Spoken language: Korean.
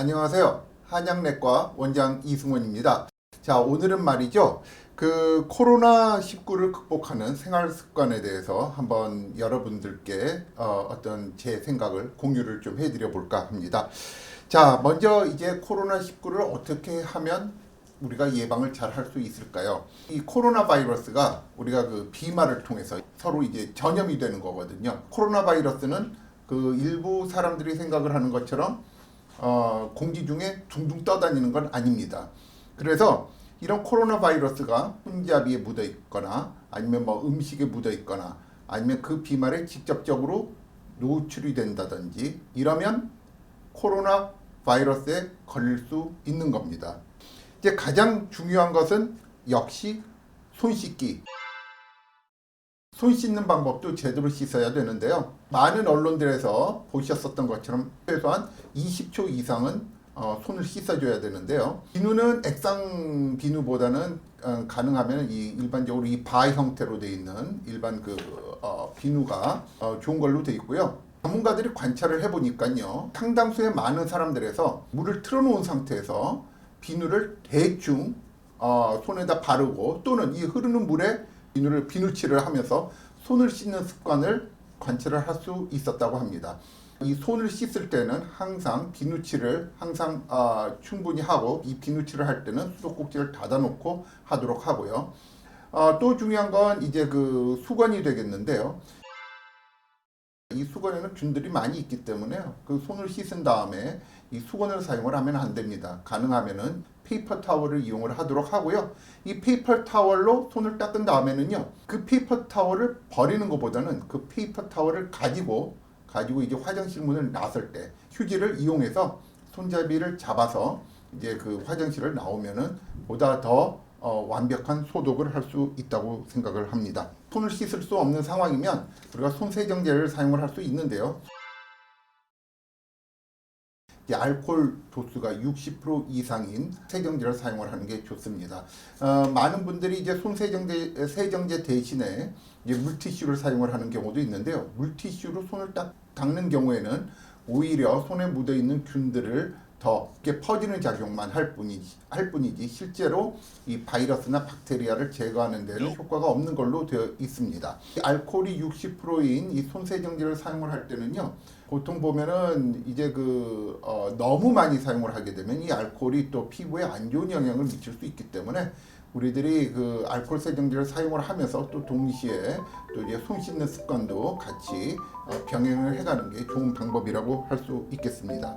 안녕하세요. 한양내과 원장 이승원입니다. 자, 오늘은 말이죠. 그 코로나19를 극복하는 생활 습관에 대해서 한번 여러분들께 어, 어떤 제 생각을 공유를 좀 해드려 볼까 합니다. 자, 먼저 이제 코로나19를 어떻게 하면 우리가 예방을 잘 할 수 있을까요? 이 코로나 바이러스가 우리가 그 비말을 통해서 서로 이제 전염이 되는 거거든요. 코로나 바이러스는 그 일부 사람들이 생각을 하는 것처럼 어, 공기 중에 둥둥 떠다니는 건 아닙니다. 그래서 이런 코로나 바이러스가 손잡이에 묻어 있거나 아니면 뭐 음식에 묻어 있거나 아니면 그 비말에 직접적으로 노출이 된다든지 이러면 코로나 바이러스에 걸릴 수 있는 겁니다. 이제 가장 중요한 것은 역시 손 씻기. 손 씻는 방법도 제대로 씻어야 되는데요. 많은 언론들에서 보셨었던 것처럼 최소한 20초 이상은 어, 손을 씻어줘야 되는데요. 비누는 액상 비누보다는 어, 가능하면 이 일반적으로 이 바 형태로 돼 있는 일반 그 어, 비누가 어, 좋은 걸로 돼 있고요. 전문가들이 관찰을 해보니까요. 상당수의 많은 사람들에서 물을 틀어놓은 상태에서 비누를 대충 어, 손에다 바르고 또는 이 흐르는 물에 비누를 비누칠을 하면서 손을 씻는 습관을 관찰을 할 수 있었다고 합니다. 이 손을 씻을 때는 항상 비누칠을 항상 아, 충분히 하고 이 비누칠을 할 때는 수도꼭지를 닫아놓고 하도록 하고요. 아, 또 중요한 건 이제 그 수건이 되겠는데요. 이 수건에는 균들이 많이 있기 때문에 그 손을 씻은 다음에 이 수건을 사용을 하면 안 됩니다. 가능하면은 페이퍼 타월을 이용을 하도록 하고요. 이 페이퍼 타월로 손을 닦은 다음에는요. 그 페이퍼 타월을 버리는 것보다는 그 페이퍼 타월을 가지고 가지고 이제 화장실 문을 나설 때 휴지를 이용해서 손잡이를 잡아서 이제 그 화장실을 나오면은 보다 더 어, 완벽한 소독을 할 수 있다고 생각을 합니다. 손을 씻을 수 없는 상황이면 우리가 손 세정제를 사용을 할 수 있는데요. 이 알코올 도수가 60% 이상인 세정제를 사용을 하는 게 좋습니다. 어, 많은 분들이 이제 손 세정제 세정제 대신에 이제 물티슈를 사용을 하는 경우도 있는데요. 물티슈로 손을 딱 닦는 경우에는 오히려 손에 묻어 있는 균들을 더 이렇게 퍼지는 작용만 할 뿐이지, 할 뿐이지 실제로 이 바이러스나 박테리아를 제거하는 데는 효과가 없는 걸로 되어 있습니다. 이 알코올이 60%인 이 손세정제를 사용을 할 때는요. 보통 보면은 이제 그 어, 너무 많이 사용을 하게 되면 이 알코올이 또 피부에 안 좋은 영향을 미칠 수 있기 때문에 우리들이 그 알코올 세정제를 사용을 하면서 또 동시에 또 이제 손 씻는 습관도 같이 어, 병행을 해가는 게 좋은 방법이라고 할 수 있겠습니다.